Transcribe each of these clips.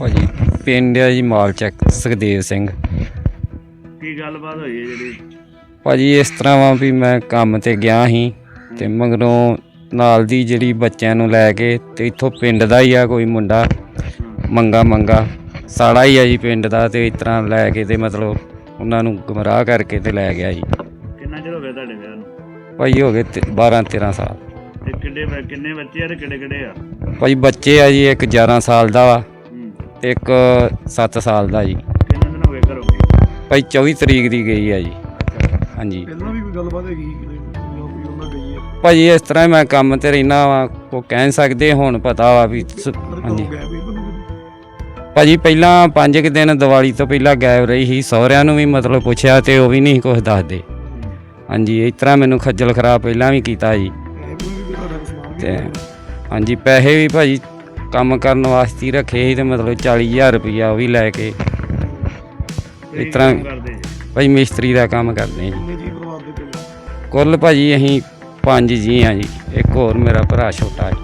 ਭਾਜੀ ਪਿੰਡ ਆ ਜੀ ਮਾਲਚੱਕ ਸੁਖਦੇਵ ਸਿੰਘ। ਕੀ ਗੱਲਬਾਤ ਹੋਈ ਹੈ ਜਿਹੜੀ? ਭਾਜੀ ਇਸ ਤਰ੍ਹਾਂ ਵਾ ਵੀ ਮੈਂ ਕੰਮ ਤੇ ਗਿਆ ਸੀ ਤੇ ਮਗਰੋਂ ਨਾਲ ਦੀ ਜਿਹੜੀ ਬੱਚਿਆਂ ਨੂੰ ਲੈ ਕੇ ਤੇ ਇੱਥੋਂ ਪਿੰਡ ਦਾ ਹੀ ਆ ਕੋਈ ਮੁੰਡਾ ਮੰਗਾ ਮੰਗਾ। ਸਾੜਾ ਹੀ ਆ ਜੀ ਪਿੰਡ ਦਾ ਤੇ ਇਸ ਤਰ੍ਹਾਂ ਲੈ ਕੇ ਤੇ ਮਤਲਬ ਉਹਨਾਂ ਨੂੰ ਗਮਰਾਹ ਕਰਕੇ ਤੇ ਲੈ ਗਿਆ ਜੀ। ਕਿੰਨਾ ਚਿਰ ਹੋ ਗਿਆ ਤੁਹਾਡੇ ਵਿਆਹ ਨੂੰ? ਭਾਜੀ ਹੋ ਗਏ 12 13 ਸਾਲ। ਤੇ ਕਿੰਨੇ ਕਿੰਨੇ ਬੱਚੇ ਆ ਤੇ ਕਿਹੜੇ ਕਿਹੜੇ ਆ? ਭਾਜੀ ਬੱਚੇ ਆ ਜੀ ਇੱਕ 11 ਸਾਲ ਦਾ ਵਾ। ਤੇ ਇੱਕ 7 ਸਾਲ ਦਾ ਜੀ। ਕਿੰਨੇ ਦਿਨ ਹੋ ਗਏ ਘਰੋਂ ਭਾਈ 24 ਤਰੀਕ ਦੀ ਗਈ ਆ ਜੀ। ਹਾਂਜੀ। ਪਹਿਲਾਂ ਵੀ ਕੋਈ ਗੱਲਬਾਤ ਹੈਗੀ ਸੀ ਕਿ ਜਾਂ ਕੋਈ ਉਹਨਾਂ ਗਈ ਹੈ? ਭਾਜੀ ਇਸ ਤਰ੍ਹਾਂ ਹੀ ਮੈਂ ਕੰਮ ਤੇ ਰਹਿਣਾ ਵਾ ਕੋ ਕਹਿ ਸਕਦੇ ਹੁਣ ਪਤਾ ਵਾ ਵੀ ਸ- ਹਾਂਜੀ। ਗਏ ਵੀ ਭਾਜੀ ਪਹਿਲਾਂ 5 ਕੁ ਦਿਨ ਦੀਵਾਲੀ ਤੋਂ ਪਹਿਲਾਂ ਗਾਇਬ ਰਹੀ ਸੀ ਸਹੁਰਿਆਂ ਨੂੰ ਵੀ ਮਤਲਬ ਪੁੱਛਿਆ ਤੇ ਉਹ ਵੀ ਨਹੀਂ ਕੁਝ ਦੱਸਦੇ। ਹਾਂਜੀ ਇਸ ਤਰ੍ਹਾਂ ਮੈਨੂੰ ਖੱਜਲ ਖਰਾਬ ਪਹਿਲਾਂ ਵੀ ਕੀਤਾ ਜੀ। ਇਹ ਕੋਈ ਵੀ ਤੁਹਾਡਾ ਸਮਾਨ ਵੀ ਤੇ ਹਾਂਜੀ ਪੈਸੇ ਵੀ ਭਾਜੀ ਕੰਮ ਕਰਨ ਵਾਸਤੇ ਹੀ ਰੱਖੇ ਸੀ ਤੇ ਮਤਲਬ 40000 ਰੁਪਇਆ ਉਹ ਵੀ ਲੈ ਕੇ ਇਸ ਤਰ੍ਹਾਂ ਜੀ? ਭਾਜੀ ਮਿਸਤਰੀ ਦਾ ਕੰਮ ਕਰਦੇ ਜੀ ਜੀ ਕੁੱਲ ਭਾਜੀ ਅਸੀਂ ਪੰਜ ਜੀ ਆ ਜੀ ਇੱਕ ਹੋਰ ਮੇਰਾ ਭਰਾ ਛੋਟਾ ਬੋਲ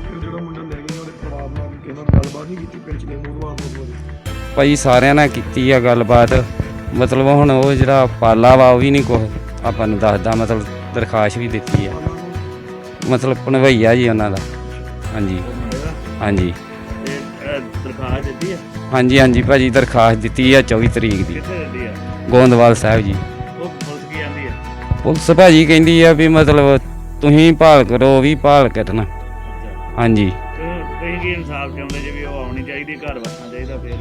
ਭਾਜੀ ਸਾਰਿਆਂ ਨਾਲ ਕੀਤੀ ਆ ਗੱਲਬਾਤ ਮਤਲਬ ਹੁਣ ਉਹ ਜਿਹੜਾ ਪਾਲਾ ਵਾ ਉਹ ਵੀ ਨਹੀਂ ਕੁਛ ਆਪਾਂ ਨੂੰ ਦੱਸਦਾ ਮਤਲਬ ਦਰਖਾਸਤ ਵੀ ਦਿੱਤੀ ਆ। ਮਤਲਬ ਭਣਵਈਆ ਜੀ ਉਹਨਾਂ ਦਾ। ਹਾਂਜੀ। ਹਾਂਜੀ। ਦਰਖਾਸਤ ਦਿੱਤੀ ਆ ਹਾਂਜੀ ਹਾਂਜੀ ਭਾਜੀ ਦਰਖਾਸਤ ਦਿੱਤੀ ਆ 24 ਤਰੀਕ ਦੀ। ਕਿੱਥੇ ਦਿੱਤੀ ਆ ਗੋਂਦਵਾਲ ਸਾਹਿਬ ਜੀ। ਉਹ ਪੁਲਿਸ ਕੀ ਆਂਦੀ ਆ ਪੁਲਿਸ ਭਾਜੀ ਕਹਿੰਦੀ ਆ ਵੀ ਮਤਲਬ ਤੁਸੀਂ ਭਾਲ ਕਰੋ ਉਹ ਵੀ ਭਾਲ ਕਰਨਾ। ਹਾਂਜੀ। ਤੇ ਤੁਸੀਂ ਕੀ ਇਨਸਾਫ ਚਾਹੁੰਦੇ ਜੇ ਵੀ ਉਹ ਆਉਣੀ ਚਾਹੀਦੀ ਘਰ ਵਸਣਾ ਚਾਹੀਦਾ ਫੇਰ?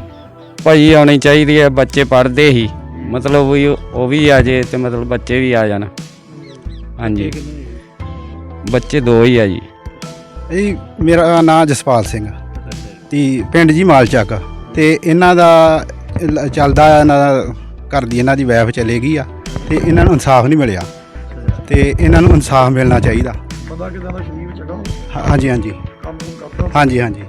ਭਾਜੀ ਆਉਣੀ ਚਾਹੀਦੀ ਆ ਬੱਚੇ ਪੜ੍ਹਦੇ ਹੀ। ਮਤਲਬ ਵੀ ਉਹ ਉਹ ਵੀ ਆ ਜੇ ਤੇ ਮਤਲਬ ਬੱਚੇ ਵੀ ਆ ਜਾਣ। ਹਾਂਜੀ। ਬੱਚੇ ਦੋ ਹੀ ਆ ਜੀ। ਇਹ ਮੇਰਾ ਨਾਮ ਜਸਪਾਲ ਸਿੰਘ ਤੇ ਪਿੰਡ ਜੀ ਮਾਲਚੱਕ ਤੇ ਇਹਨਾਂ ਦਾ ਲ- ਚੱਲਦਾ ਇਹਨਾਂ ਦਾ ਘਰ ਦੀ ਇਹਨਾਂ ਦੀ ਵੈਫ ਚਲੇ ਗਈ ਆ ਤੇ ਇਹਨਾਂ ਨੂੰ ਇਨਸਾਫ ਨਹੀਂ ਮਿਲਿਆ। ਤੇ ਇਹਨਾਂ ਨੂੰ ਇਨਸਾਫ ਮਿਲਣਾ ਚਾਹੀਦਾ। ਬੰਦਾ ਕਿਦਾਂ ਦਾ ਸ਼ਰੀਰ ਚੰਗਾ ਹਾਂ- ਹਾਂਜੀ ਹਾਂਜੀ। ਕੰਮ ਕੁਮ ਕਰਦਾ ਹਾਂਜੀ ਹਾਂਜੀ।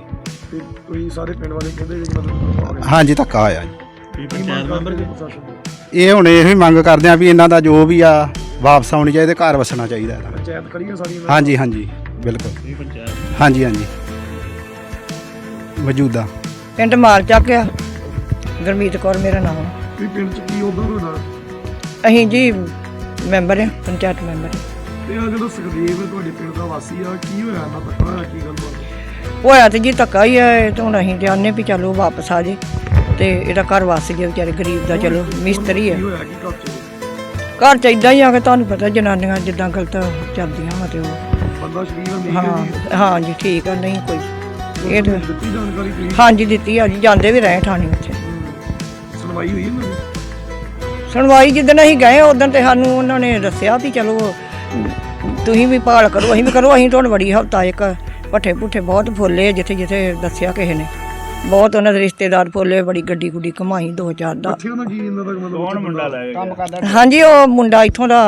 ਤੇ ਕੋਈ ਸਾਰੇ ਪਿੰਡ ਵਾਲੇ ਕਹਿੰਦੇ ਜੀ ਮਤਲਬ ਹਾਂਜੀ ਧੱਕਾ ਹੋਇਆ ਜੀ। ਪੰਚਾਇਤ ਮੈਂਬਰ ਪ੍ਰਸ਼ਾਸਨ ਇਹ ਹੁਣ ਇਹੋ ਹੀ ਮੰਗ ਕਰਦੇ ਆ ਵੀ ਇਹਨਾਂ ਦਾ ਜੋ ਵੀ ਆ ਵਾਪਸ ਆਉਣੀ ਚਾਹੀਦੇ ਘਰ ਵਸਣਾ ਚਾਹੀਦਾ। ਇਹਨਾਂ ਦਾ। ਪੰਚਾਇਤ ਕਰੀਏ ਸਾਰੀ ਹਾਂਜੀ ਹਾਂਜੀ ਬਿਲਕੁਲ। ਪੰਚਾਇਤ? ਹਾਂਜੀ ਹਾਂਜੀ। ਮੌਜੂਦਾ। ਪਿੰਡ ਮਾਲ ਚੱਕ ਆ ਗੁਰਮੀਤ ਕੌਰ ਮੇਰਾ ਨਾਮ। ਆ। ਵੀ ਪਿੰਡ ਚ ਕੀ ਉਧਰ ਹੋਣਾ ਅਸੀਂ ਜੀ ਮੈਂਬਰ ਆ ਪੰਚਾਇਤ ਮੈਂਬਰ ਆ। ਤੇ ਆ ਜਦੋਂ ਸੁਖਦੇਵ ਤੁਹਾਡੇ ਪਿੰਡ ਦਾ ਵਾਸੀ ਆ ਕੀ ਹੋਇਆ? ਇਹਨਾਂ ਦਾ ਹੋਇਆ ਕੀ ਗੱਲਬਾਤ ਹੋਇਆ ਤੇ ਜੀ ਧੱਕਾ ਹੀ ਆ ਇਹ ਤਾਂ ਹੁਣ ਅਸੀਂ ਜਾਣਦੇ ਵੀ ਚਲੋ ਵਾਪਸ ਆ ਜੇ। ਤੇ ਇਹਦਾ ਘਰ ਵਸ ਜੇ ਵਿਚਾਰੇ ਗਰੀਬ ਦਾ ਚਲੋ ਮਿਸਤਰੀ ਆ। ਕੀ ਹੋਇਆ? ਕੀ ਘਰ ਚ? ਘਰ ਚ ਇਦਾਂ ਹੀ ਆ ਕਿ ਤੁਹਾਨੂੰ ਪਤਾ ਜਨਾਨੀਆਂ ਜਿੱਦਾਂ ਗਲਤ ਚੱਲਦੀਆਂ ਵਾ ਤੇ ਉਹ। ਬੰਦਾ ਸ਼ਰੀਰ ਹੈ ਜੀ। ਹਾਂ ਹਾਂ ਜੀ ਠੀਕ ਆ ਨਹੀਂ ਕੋਈ। ਇਹ ਤਾਂ ਦਿੱਤੀ ਜਾਣਕਾਰੀ ਤੁਸੀਂ ਹਾਂਜੀ ਦਿੱਤੀ ਆ ਜੀ ਜਾਂਦੇ ਵੀ ਰਹੇ ਥਾਣੇ ਉੱਥੇ ਸੁਣਵਾਈ ਹੋਈ ਇਹਨਾਂ ਦੀ? ਸੁਣਵਾਈ ਜਿੱਦਣ ਅਸੀਂ ਗਏ ਉਦੋਂ ਤੇ ਸਾਨੂੰ ਉਹਨਾਂ ਨੇ ਦੱਸਿਆ ਵੀ ਚਲੋ ਤੁਸੀਂ ਵੀ ਭਾਲ ਕਰੋ ਅਸੀਂ ਵੀ ਕਰੋ ਅਸੀਂ ਤੁਹਾਨੂੰ ਬੜੀ ਹਫਤਾ ਇੱਕ ਪੱਠੇ ਪੁੱਠੇ ਬਹੁਤ ਫੁੱਲੇ ਜਿੱਥੇ ਜਿੱਥੇ ਦੱਸਿਆ ਕਿਸੇ ਨੇ। ਬਹੁਤ ਉਹਨਾਂ ਦੇ ਰਿਸ਼ਤੇਦਾਰ ਫੁੱਲੇ ਬੜੀ ਗੱਡੀ ਗੁੱਡੀ ਕਮਾਈ ਦੋ ਚਾਰ ਦਾ। ਇੱਥੇ ਨਾ ਕੀ ਇਹਨਾਂ ਦਾ ਮਤਲਬ ਕੌਣ ਮੁੰਡਾ ਲੈ ਗਿਆ? ਹਾਂਜੀ ਉਹ ਮੁੰਡਾ ਇੱਥੋਂ ਦਾ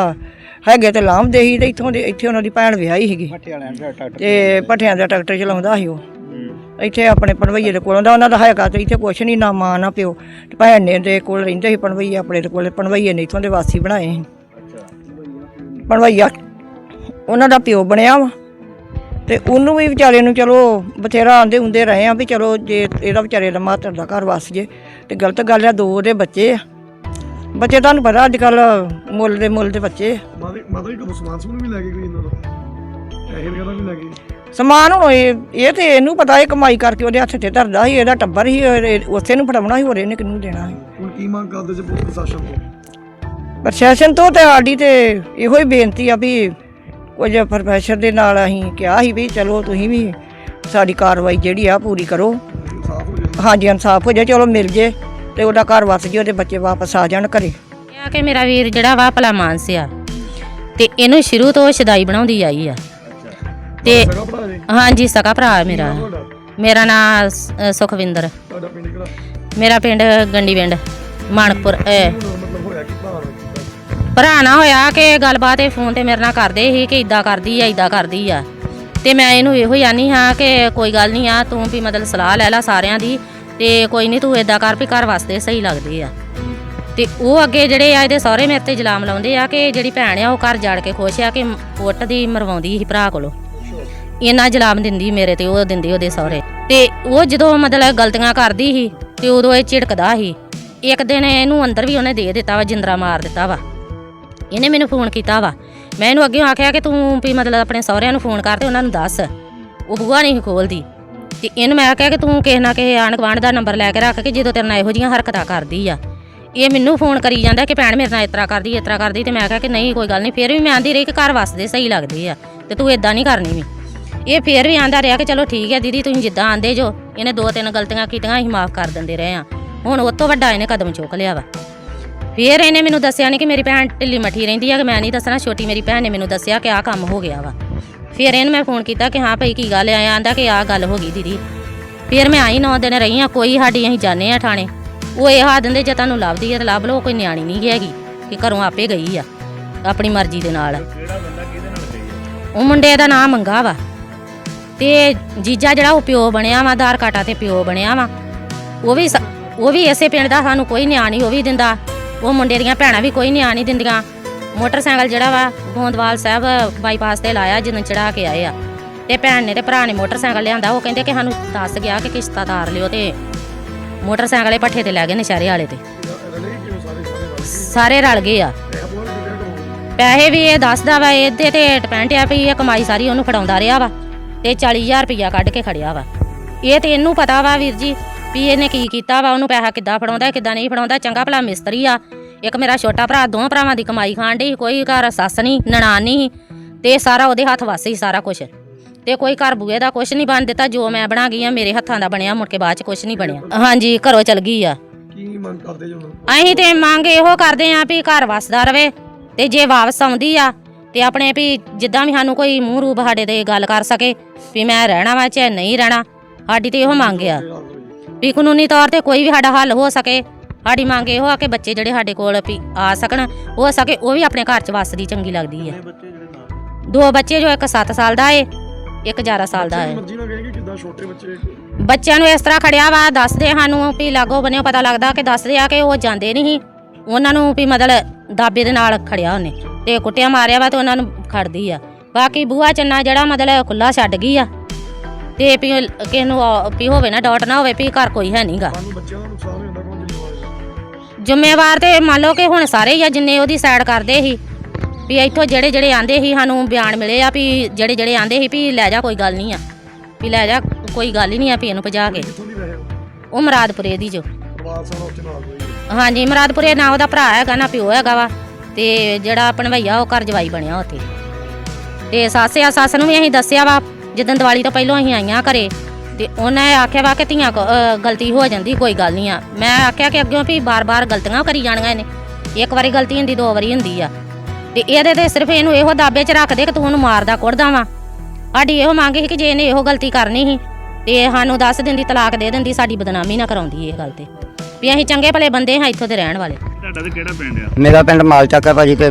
ਹੈਗੇ ਤੇ ਲਾਂਭਦੇ ਸੀ ਤੇ ਇੱਥੋਂ ਦੇ ਇੱਥੇ ਉਹਨਾਂ ਦੀ ਭੈਣ ਵਿਆਹੀ ਸੀਗੀ। ਤੇ ਭੱਠਿਆਂ ਦਾ ਟਰੈਕਟਰ ਚਲਾਉਂਦਾ ਸੀ ਉਹ। ਇੱਥੇ ਆਪਣੇ ਪਣਵਈਏ ਦੇ ਕੋਲੋਂ ਦਾ ਉਹਨਾਂ ਦਾ ਹੈਗਾ ਤੇ ਇੱਥੇ ਕੁਛ ਨਹੀਂ ਨਾ ਮਾਂ ਨਾ ਪਿਓ। ਤੇ ਭੈਣ ਨੇ ਦੇ ਕੋਲ ਰਹਿੰਦੇ ਸੀ ਪਣਵਈਏ ਆਪਣੇ ਦੇ ਕੋਲ। ਪਣਵਈਏ ਨੇ ਇੱਥੋਂ ਦੇ ਵਾਸੀ ਬਣਾਏ ਸੀ। ਪਣਵਈਆ ਉਹਨਾਂ ਦਾ ਪਿਓ ਬਣਿਆ ਵਾ। ਤੇ ਉਹਨੂੰ ਵੀ ਵਿਚਾਰੇ ਨੂੰ ਚਲੋ ਬਥੇਰਾ ਆਂਦੇ ਹੁੰਦੇ ਰਹੇ ਆ ਵੀ ਚਲੋ ਜੇ ਇਹਦਾ ਵਿਚਾਰੇ ਦਾ ਮਾਤਰ ਦਾ ਘਰ ਵਸ ਜੇ। ਤੇ ਗਲਤ ਗੱਲ ਆ ਦੋ ਉਹਦੇ ਬੱਚੇ ਆ। ਬੱਚੇ ਤੁਹਾਨੂੰ ਪਤਾ ਅੱਜ ਕੱਲ ਮੁੱਲ ਦੇ ਮੁੱਲ ਦੇ ਬੱਚੇ। ਮਾਤਾ ਜੀ ਕਦੋਂ ਸਮਾਨ ਸਮੂਨ ਵੀ ਲੈ ਕੇ ਗਈ ਇਹਨਾਂ ਦਾ ਵਗੈਰਾ ਵੀ ਲੈ ਸਮਾਨ ਹੁਣ ਇਹ ਇਹ ਤੇ ਇਹਨੂੰ ਪਤਾ ਇਹ ਕਮਾਈ ਕਰਕੇ ਉਹਦੇ ਹੱਥ ਤੇ ਧਰਦਾ ਸੀ ਇਹਦਾ ਟੱਬਰ ਹੀ ਉਸੇ ਨੂੰ ਫੜਾਉਣਾ ਸੀ ਹੋਰ ਇਹਨੇ ਕਿਹਨੂੰ ਦੇਣਾ ਸੀ? ਹੁਣ ਕੀ ਮੰਗ ਕਰਦੇ ਜੀ ਪੁਲਿਸ ਪ੍ਰਸ਼ਾਸਨ ਤੋਂ? ਪ੍ਰਸ਼ਾਸਨ ਤੋਂ ਤੇ ਸਾਡੀ ਤੇ ਇਹੋ ਹੀ ਬੇਨਤੀ ਆ ਵੀ ਕੁਝ ਪ੍ਰੋਫੈਸਰ ਦੇ ਨਾਲ ਅਸੀਂ ਕਿਹਾ ਸੀ ਵੀ ਚਲੋ ਤੁਸੀਂ ਵੀ ਸਾਡੀ ਕਾਰਵਾਈ ਜਿਹੜੀ ਆ ਪੂਰੀ ਕਰੋ। ਹਾਂਜੀ ਇਨਸਾਫ ਹੋ ਜਾਏ ਚਲੋ ਮਿਲ ਜੇ ਤੇ ਉਹਦਾ ਘਰ ਵਸ ਜੇ ਉਹਦੇ ਬੱਚੇ ਵਾਪਸ ਆ ਜਾਣ ਘਰੇ। ਆ ਕਿ ਮੇਰਾ ਵੀਰ ਜਿਹੜਾ ਵਾ ਭਲਾ ਮਾਨਸ ਆ ਤੇ ਇਹਨੂੰ ਸ਼ੁਰੂ ਤੋਂ ਸ਼ਦਾਈ ਬਣਾਉਂਦੀ ਆਈ ਆ। ਤੇ ਸਗਾ ਭਰਾ ਜੀ? ਹਾਂਜੀ ਸਕਾ ਭਰਾ ਮੇਰਾ। ਤੁਹਾਡਾ? ਮੇਰਾ ਨਾਮ ਸੁਖਵਿੰਦਰ। ਤੁਹਾਡਾ ਪਿੰਡ ਕਿਹੜਾ? ਮੇਰਾ ਪਿੰਡ ਗੰਡੀ ਪਿੰਡ ਮਾਨਕਪੁਰ ਅਹ, ਹੁਣ ਮਤਲਬ ਹੋਇਆ ਕੀ ਭਰਾ ਨਾ ਹੋਇਆ ਕਿ ਗੱਲਬਾਤ ਇਹ ਫੋਨ ਤੇ ਮੇਰੇ ਨਾਲ ਕਰਦੇ ਸੀ ਕਿ ਇਦਾਂ ਕਰਦੀ ਆ ਇਦਾਂ ਕਰਦੀ ਆ। ਤੇ ਮੈਂ ਇਹਨੂੰ ਇਹੋ ਹੀ ਆਨੀ ਹਾਂ ਕਿ ਕੋਈ ਗੱਲ ਨਹੀਂ ਆ ਤੂੰ ਵੀ ਮਤਲਬ ਸਲਾਹ ਲੈ ਲੈ ਸਾਰਿਆਂ ਦੀ ਤੇ ਕੋਈ ਨਹੀਂ ਤੂੰ ਇਦਾਂ ਕਰ ਵੀ ਘਰ ਵਾਸਤੇ ਸਹੀ ਲੱਗਦੇ ਆ। ਤੇ ਉਹ ਅੱਗੇ ਜਿਹੜੇ ਆ ਇਹਦੇ ਸਹੁਰੇ ਮੇਰੇ ਤੇ ਇਲਜ਼ਾਮ ਲਾਉਂਦੇ ਆ ਕਿ ਜਿਹੜੀ ਭੈਣ ਆ ਉਹ ਘਰ ਜਾੜ ਕੇ ਖੁਸ਼ ਆ ਕਿ ਪੁੱਟ ਦੀ ਮਰਵਾਉਂਦੀ ਸੀ ਭਰਾ ਕੋਲੋਂ। ਇੰਨਾ ਜਲਾਮ ਦਿੰਦੀ ਮੇਰੇ ਤੇ, ਉਹ ਦਿੰਦੀ ਉਹਦੇ ਸਹੁਰੇ। ਤੇ ਉਹ ਜਦੋਂ ਮਤਲਬ ਗਲਤੀਆਂ ਕਰਦੀ ਸੀ, ਤੇ ਉਦੋਂ ਇਹ ਝਿੜਕਦਾ ਸੀ। ਇੱਕ ਦਿਨ ਇਹਨੂੰ ਅੰਦਰ ਵੀ ਉਹਨੇ ਦੇ ਦਿੱਤਾ ਵਾ, ਜਿੰਦਰਾ ਮਾਰ ਦਿੱਤਾ ਵਾ। ਇਹਨੇ ਮੈਨੂੰ ਫੋਨ ਕੀਤਾ ਵਾ। ਮੈਂ ਇਹਨੂੰ ਅੱਗੇ ਆਖਿਆ ਕਿ ਤੂੰ ਵੀ ਮਤਲਬ ਆਪਣੇ ਸਹੁਰਿਆਂ ਨੂੰ ਫੋਨ ਕਰ ਤੇ ਉਹਨਾਂ ਨੂੰ ਦੱਸ। ਉਹ ਬੂਹਾ ਨਹੀਂ ਸੀ ਖੋਲਦੀ। ਤੇ ਇਹਨੂੰ ਮੈਂ ਕਿਹਾ ਕਿ ਤੂੰ ਕਿਸੇ ਨਾ ਕਿਸੇ ਆਂਢ ਗੁਆਂਢ ਦਾ ਨੰਬਰ ਲੈ ਕੇ ਰੱਖ ਕੇ ਜਦੋਂ ਤੇਰੇ ਨਾਲ ਇਹੋ ਜਿਹੀਆਂ ਹਰਕਤਾਂ ਕਰਦੀ ਆ। ਇਹ ਮੈਨੂੰ ਫੋਨ ਕਰੀ ਜਾਂਦਾ ਕਿ ਭੈਣ ਮੇਰੇ ਨਾਲ ਇਸ ਤਰ੍ਹਾਂ ਕਰਦੀ, ਇਸ ਤਰ੍ਹਾਂ ਕਰਦੀ ਤੇ ਮੈਂ ਕਿਹਾ ਕਿ ਨਹੀਂ, ਕੋਈ ਗੱਲ ਨਹੀਂ। ਫਿਰ ਵੀ ਮੈਂ ਆਂਦੀ ਰਹੀ ਕਿ ਘਰ ਵਸਦੇ ਸਹੀ ਲੱਗਦੇ ਆ। ਤੇ ਤੂੰ ਇਦਾਂ ਨਹੀਂ ਕਰਨੀ ਵੀ। ਇਹ ਫਿਰ ਵੀ ਆਂਦਾ ਰਿਹਾ ਕਿ ਚਲੋ ਠੀਕ ਹੈ ਦੀਦੀ ਤੁਸੀਂ ਜਿੱਦਾਂ ਆਂਦੇ ਜੋ ਇਹਨੇ ਦੋ ਤਿੰਨ ਗਲਤੀਆਂ ਕੀਤੀਆਂ ਅਸੀਂ ਮਾਫ ਕਰ ਦਿੰਦੇ ਰਹੇ ਆ ਹੁਣ ਉਹ ਤੋਂ ਵੱਡਾ ਇਹਨੇ ਕਦਮ ਚੁੱਕ ਲਿਆ ਵਾ। ਫਿਰ ਇਹਨੇ ਮੈਨੂੰ ਦੱਸਿਆ ਨਹੀਂ ਕਿ ਮੇਰੀ ਭੈਣ ਢਿੱਲੀ ਮੱਠੀ ਰਹਿੰਦੀ ਆ ਕਿ ਮੈਂ ਨਹੀਂ ਦੱਸਣਾ ਛੋਟੀ ਮੇਰੀ ਭੈਣ ਨੇ ਮੈਨੂੰ ਦੱਸਿਆ ਕਿ ਆਹ ਕੰਮ ਹੋ ਗਿਆ ਵਾ। ਫਿਰ ਇਹਨੂੰ ਮੈਂ ਫੋਨ ਕੀਤਾ ਕਿ ਹਾਂ ਭਾਈ ਕੀ ਗੱਲ ਆ ਆਂਦਾ ਕਿ ਆਹ ਗੱਲ ਹੋ ਗਈ ਦੀਦੀ। ਫਿਰ ਮੈਂ ਆਈ ਨੌ ਦਿਨ ਰਹੀ ਆ ਕੋਈ ਸਾਡੀ ਅਸੀਂ ਜਾਣੇ ਆ ਥਾਣੇ। ਉਹ ਇਹ ਆ ਦਿੰਦੇ ਜੇ ਤੁਹਾਨੂੰ ਲੱਭਦੀ ਆ ਤਾਂ ਲੱਭ ਲਓ ਕੋਈ ਨਿਆਣੀ ਨਹੀਂ ਹੈਗੀ ਕਿ ਘਰੋਂ ਆਪੇ ਗਈ ਆ ਆਪਣੀ ਮਰਜ਼ੀ ਦੇ ਨਾਲ। ਉਹ ਮੁੰਡੇ ਦਾ ਨਾਮ ਮੰਗਾ ਵਾ। ਤੇ ਜੀਜਾ ਜਿਹੜਾ ਉਹ ਪਿਓ ਬਣਿਆ ਵਾ, ਆਧਾਰ ਕਾਟਾ ਤੇ ਪਿਓ ਬਣਿਆ ਵਾ। ਉਹ ਵੀ ਸ- ਉਹ ਵੀ ਇਸੇ ਪਿੰਡ ਦਾ, ਸਾਨੂੰ ਕੋਈ ਨਿਆਂ ਨਹੀਂ, ਉਹ ਵੀ ਦਿੰਦਾ। ਉਹ ਮੁੰਡੇ ਦੀਆਂ ਭੈਣਾਂ ਵੀ ਕੋਈ ਨਿਆਂ ਨਹੀਂ ਦਿੰਦੀਆਂ। ਮੋਟਰਸਾਈਕਲ ਜਿਹੜਾ ਵਾ, ਗੋਂਦਵਾਲ ਸਾਹਿਬ ਬਾਈਪਾਸ ਤੇ ਲਾਇਆ ਜਦੋਂ ਚੜਾ ਕੇ ਆਏ ਆ। ਤੇ ਭੈਣ ਨੇ ਤੇ ਭਰਾ ਨੇ ਮੋਟਰਸਾਈਕਲ ਲਿਆਂਦਾ, ਉਹ ਕਹਿੰਦੇ ਕਿ ਸਾਨੂੰ ਦੱਸ ਗਿਆ ਕਿ ਕਿਸ਼ਤਾ ਤਾਰ ਲਿਓ ਤੇ ਮੋਟਰਸਾਈਕਲ ਇਹ ਪੱਠੇ ਤੇ ਲੈ ਗਏ ਨਸ਼ਹਿਰੇ ਵਾਲੇ ਤੇ। ਸਾਰੇ ਰਲ ਗਏ ਆ। ਪੈਸੇ ਵੀ ਇਹ ਦੱਸਦਾ ਵਾ, ਇਹਦੇ ਤੇ ਡਿਪੈਂਡ ਆ ਵੀ ਇਹ ਕਮਾਈ ਸਾਰੀ ਉਹਨੂੰ ਫੜਾਉਂਦਾ ਰਿਹਾ ਵਾ। ਤੇ 40000 ਰੁਪਇਆ ਕੱਢ ਕੇ ਖੜਿਆ ਵਾ। ਇਹ ਤੇ ਇਹਨੂੰ ਪਤਾ ਵਾ ਵੀਰ ਜੀ ਵੀ ਇਹਨੇ ਕੀ ਕੀਤਾ ਵਾ ਉਹਨੂੰ ਪੈਸਾ ਕਿੱਦਾਂ ਫੜਾਉਂਦਾ ਕਿੱਦਾਂ ਨਹੀਂ ਫੜਾਉਂਦਾ ਚੰਗਾ ਭਲਾ ਮਿਸਤਰੀ ਆ। ਇੱਕ ਮੇਰਾ ਛੋਟਾ ਭਰਾ ਦੋਵਾਂ ਭਰਾਵਾਂ ਦੀ ਕਮਾਈ ਖਾਣ ਡਈ ਕੋਈ ਘਰ ਸੱਸ ਨਹੀਂ ਨਨਾਣ ਨਹੀਂ ਤੇ ਸਾਰਾ ਉਹਦੇ ਹੱਥ ਵਾਸੀ ਸਾਰਾ ਕੁਝ ਤੇ ਕੋਈ ਘਰ ਬੂਏ ਦਾ ਕੁਝ ਨਹੀਂ ਬਣ ਦਿੱਤਾ ਜੋ ਮੈਂ ਬਣਾ ਗਈ ਆ ਮੇਰੇ ਹੱਥਾਂ ਦਾ ਬਣਿਆ ਮੁੜ ਕੇ ਬਾਅਦ ਚ ਕੁਝ ਨਹੀਂ ਬਣਿਆ। ਹਾਂਜੀ ਘਰੋਂ ਚਲ ਗਈ ਆ। ਕੀ ਮੰਗ ਕਰਦੇ ਜੋ ਅਸੀਂ ਤੇ ਮੰਗ ਇਹੋ ਕਰਦੇ ਆਂ ਵੀ ਘਰ ਵਸਦਾ ਰਵੇ ਤੇ ਜੇ ਵਾਪਸ ਆਉਂਦੀ ਆ ਤੇ ਆਪਣੇ ਵੀ ਜਿੱਦਾਂ ਵੀ ਸਾਨੂੰ ਕੋਈ ਮੂੰਹ ਰੂਪ ਸਾਡੇ ਤੇ ਗੱਲ ਕਰ ਸਕੇ ਵੀ ਮੈਂ ਰਹਿਣਾ ਵਾ ਚਾਹੇ ਨਹੀਂ ਰਹਿਣਾ ਸਾਡੀ ਤੇ ਇਹੋ ਮੰਗ ਆ। ਵੀ ਕਾਨੂੰਨੀ ਤੌਰ ਤੇ ਕੋਈ ਵੀ ਸਾਡਾ ਹੱਲ ਹੋ ਸਕੇ ਸਾਡੀ ਮੰਗ ਇਹੋ ਆ ਕਿ ਬੱਚੇ ਜਿਹੜੇ ਸਾਡੇ ਕੋਲ ਵੀ ਆ ਸਕਣ ਹੋ ਸਕੇ ਉਹ ਵੀ ਆਪਣੇ ਘਰ ਚ ਵਸਦੀ ਚੰਗੀ ਲੱਗਦੀ ਹੈ ਦੋ ਬੱਚੇ ਜੋ ਇੱਕ 7 ਸਾਲ ਦਾ ਏ ਇੱਕ 11 ਸਾਲ ਦਾ ਏ। ਬੱਚਿਆਂ ਨੂੰ ਇਸ ਤਰ੍ਹਾਂ ਖੜਿਆ ਵਾ ਦੱਸਦੇ ਸਾਨੂੰ ਵੀ ਲਾਗੋ ਬੰਨਿਓ ਪਤਾ ਲੱਗਦਾ ਕਿ ਦੱਸਦੇ ਆ ਕਿ ਉਹ ਜਾਂਦੇ ਨਹੀਂ ਉਹਨਾਂ ਨੂੰ ਵੀ ਮਤਲਬ ਦਾਬੇ ਦੇ ਨਾਲ ਖੜਿਆ ਉਹਨੇ। ਤੇ ਕੁੱਟਿਆ ਮਾਰਿਆ ਵਾ ਤੇ ਉਹਨਾਂ ਨੂੰ ਖੜਦੀ ਆ। ਬਾਕੀ ਬੂਹਾ ਚੰਨਾ ਜਿਹੜਾ ਮਤਲਬ ਖੁੱਲਾ ਛੱਡ ਗਈ ਆ। ਤੇ ਵੀ ਕਿਸੇ ਨੂੰ ਆ- ਵੀ ਹੋਵੇ ਨਾ ਡਾਟ ਨਾ ਹੋਵੇ ਵੀ ਘਰ ਕੋਈ ਹੈ ਨਹੀਂਗਾ ਸਾਨੂੰ ਬੱਚਿਆਂ ਦਾ ਨੁਕਸਾਨ ਹੋ ਜਾਂਦਾ ਕੋਲ ਜ਼ਿੰਮੇਵਾਰ ਜ਼ਿੰਮੇਵਾਰ ਤੇ ਮੰਨ ਲਓ ਕਿ ਹੁਣ ਸਾਰੇ ਹੀ ਆ ਜਿੰਨੇ ਉਹਦੀ ਸਾਈਡ ਕਰਦੇ ਸੀ ਵੀ ਇੱਥੋਂ ਜਿਹੜੇ ਜਿਹੜੇ ਆਂਦੇ ਸੀ ਸਾਨੂੰ ਬਿਆਨ ਮਿਲੇ ਆ ਵੀ ਜਿਹੜੇ ਜਿਹੜੇ ਆਂਦੇ ਸੀ ਵੀ ਲੈ ਜਾ ਕੋਈ ਗੱਲ ਨਹੀਂ ਆ। ਵੀ ਲੈ ਜਾ ਕੋਈ ਗੱਲ ਹੀ ਨਹੀਂ ਆ ਵੀ ਇਹਨੂੰ ਭਜਾ ਕੇ। ਕਿੱਥੋਂ ਦੀ ਰਹੇ ਹੋ? ਉਹ ਮੁਰਾਦਪੁਰੇ ਦੀ ਜੋ। ਪਰਿਵਾਰ ਸਾਰਾ ਉੱਥੇ ਨਾਲ ਹੋਈ ਹਾਂਜੀ ਮੁਰਾਦਪੁਰੇ ਨਾ ਉਹਦਾ ਭਰਾ ਹੈਗਾ ਨਾ ਪਿਓ ਹੈਗਾ ਵਾ। ਤੇ ਜਿਹੜਾ ਭਣਵਈਆ ਉਹ ਘਰ ਜਵਾਈ ਬਣਿਆ ਉੱਥੇ। ਤੇ ਸੱਸ ਆ, ਸੱਸ ਨੂੰ ਵੀ ਅਸੀਂ ਦੱਸਿਆ ਵਾ ਜਦੋਂ ਦੀਵਾਲੀ ਤੋਂ ਪਹਿਲਾਂ ਅਸੀਂ ਆਈਆਂ ਘਰੇ, ਤੇ ਉਹਨੇ ਆਖਿਆ ਵਾ ਕਿ ਧੀਆਂ ਕੋ- ਗਲਤੀ ਹੋ ਜਾਂਦੀ, ਕੋਈ ਗੱਲ ਨਹੀਂ ਆ। ਮੈਂ ਆਖਿਆ ਕਿ ਅੱਗਿਓਂ ਵੀ ਬਾਰ-ਬਾਰ ਗਲਤੀਆਂ ਕਰੀ ਜਾਣੀਆਂ ਇਹਨੇ। ਇੱਕ ਵਾਰੀ ਗਲਤੀ ਹੁੰਦੀ, ਦੋ ਵਾਰੀ ਹੁੰਦੀ ਆ। ਤੇ ਇਹਦੇ ਤੇ ਸਿਰਫ ਇਹਨੂੰ ਇਹੋ ਦਾਬੇ 'ਚ ਰੱਖਦੇ ਕਿ ਤੂੰ ਉਹਨੂੰ ਮਾਰਦਾ, ਕੁੱਟਦਾ ਵਾ। ਸਾਡੀ ਇਹੋ ਮੰਗ ਸੀ ਕਿ ਜੇ ਇਹਨੇ ਇਹੋ ਗਲਤੀ ਕਰਨੀ ਸੀ, ਤੇ ਸਾਨੂੰ ਦੱਸ ਦਿੰਦੀ, ਤਲਾਕ ਦੇ ਦਿੰਦੀ, ਸਾਡੀ ਬਦਨਾਮੀ ਨਾ ਕਰਾਉਂਦੀ ਇਹ ਗੱਲ ਤੇ। ਵੀ ਅਸੀਂ ਚੰਗੇ ਭਲੇ ਬੰਦੇ ਹਾਂ ਇੱਥੋਂ ਦੇ ਰਹਿਣ ਵਾਲੇ। ਤੁਹਾਡਾ ਤੇ ਕਿਹੜਾ ਪਿੰਡ ਆ? ਮੇਰਾ ਪਿੰਡ ਮਾਲਚੱਕ ਭਾਜੀ ਤੇ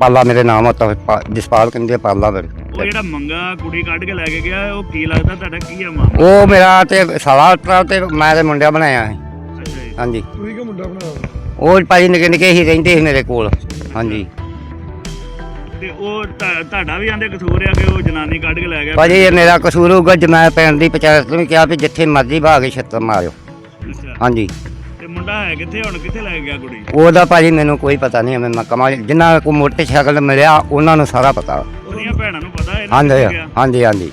ਪਾਲਾ ਮੇਰੇ ਨਾਮ ਪਾ- ਜਸਪਾਲ ਕਹਿੰਦੇ ਪਾਲਾ ਫਿਰ ਉਹ ਜਿਹੜਾ ਮੰਗਾ ਕੁੜੀ ਕੱਢ ਕੇ ਲੈ ਕੇ ਗਿਆ ਉਹ ਕੀ ਲੱਗਦਾ ਤੁਹਾਡਾ ਕੀ ਆ ਮਾਮਲਾ? ਉਹ ਮੇਰਾ ਤੇ ਸਾਲਾ ਤੇ ਮੈਂ ਤੇ ਮੁੰਡਿਆ ਬਣਾਇਆ ਸੀ। ਅੱਛਾ ਜੀ। ਹਾਂਜੀ। ਤੁਸੀਂ ਕਿ ਮੁੰਡਾ ਬਣਾਇਆ? ਉਹ ਭਾਜੀ ਨਿੱਕੇ ਨਿੱਕੇ ਹੀ ਰਹਿੰਦੇ ਸੀ ਮੇਰੇ ਕੋਲ। ਹਾਂਜੀ। ਤੇ ਉਹ ਤੁਹਾ- ਤੁਹਾਡਾ ਵੀ ਆਂਦੇ ਕਸੂਰ ਆ ਕਿ ਉਹ ਜਨਾਨੀ ਕੱਢ ਕੇ ਲੈ ਗਿਆ? ਭਾਜੀ ਇਹ ਮੇਰਾ ਕਸੂਰ ਹੋਊਗਾ ਜੇ ਮੈਂ ਪਿੰਡ ਦੀ ਪੰਚਾਇਤ ਨੂੰ ਕਿਹਾ ਵੀ ਜਿੱਥੇ ਮਰਜ਼ੀ ਭਾਗ ਕੇ ਛੱਤਰ ਮਾਰਿਓ। ਅੱਛਾ। ਹਾਂਜੀ। ਤੇ ਮੁੰਡਾ ਹੈ ਕਿੱਥੇ ਹੁਣ ਕਿੱਥੇ ਲੈ ਕੇ ਗਿਆ ਕੁੜੀ? ਉਹਦਾ ਭਾਜੀ ਮੈਨੂੰ ਕੋਈ ਪਤਾ ਨਹੀਂ ਮੈਂ ਕਮਾ ਜਿੰਨਾ ਕੋ ਮੋਟਰਸਾਈਕਲ ਮਿਲਿਆ ਉਹਨਾਂ ਨੂੰ ਸਾਰਾ ਪਤਾ। ਉਹਦੀਆਂ ਭੈਣਾਂ ਨੂੰ ਪਤਾ ਇਹਨਾਂ ਹਾਂਜੀ ਕਿੱਥੇ ਗਿਆ? ਹਾਂਜੀ ਹਾਂਜੀ।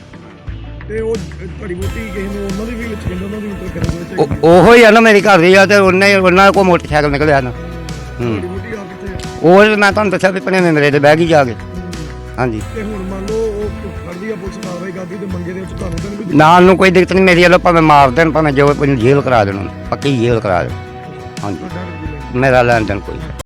ਤੇ ਉਹ ਘੜੀ ਮੋਟੀ ਕਿਸੇ ਨੂੰ ਉਹਨਾਂ ਦੇ ਵੀ ਵਿੱਚ ਕਹਿੰਦੇ ਉਹਨਾਂ ਦੀ ਉੱਤਰ ਕਰਨ ਦੇ ਵਿੱਚ ਉਹ- ਉਹੋ ਹੀ ਆ ਨਾ ਮੇਰੀ ਘਰ ਦੀ ਆ ਤੇ ਉਹਨੇ ਉਹਨਾਂ ਕੋ ਮੋਟਰਸਾਈਕਲ ਨਿਕਲਿਆ ਨਾ। ਹੂੰ। ਘੜੀ ਮੋਟੀ ਆ ਕਿੱਥੇ? ਆ? ਉਹ ਮੈਂ ਤੁਹਾਨੂੰ ਦੱਸਿਆ ਵੀ ਪਨੇ ਮੇਰੇ ਤੇ ਬਹਿ ਗਈ ਜਾ ਕੇ। ਹਾਂਜੀ। ਤੇ ਹੁਣ ਮੰਨ ਲਓ ਫੜਦੀ ਆ ਪੁਲਿਸ ਕਾਰਵਾਈ ਕਰਦੀ ਤੇ ਮੰਗੇ ਦੇ ਵਿੱਚ ਤੁਹਾਨੂੰ ਤਾਂ ਨਹੀਂ ਕੋਈ ਨਾਲ ਨੂੰ ਕੋਈ ਦਿੱਕਤ ਨਹੀਂ ਮੇਰੀ ਵੱਲੋਂ ਭਾਵੇਂ ਮਾਰ ਦੇਣ ਭਾਵੇਂ ਜੋ ਜੇਲ੍ਹ ਕਰਾ ਦੇਣ ਪੱਕੀ ਜੇਲ੍ਹ ਕਰਾ ਦੇਣ। ਹਾਂਜੀ। ਮੇਰਾ ਲੈਣ ਦੇਣ ਕੋਈ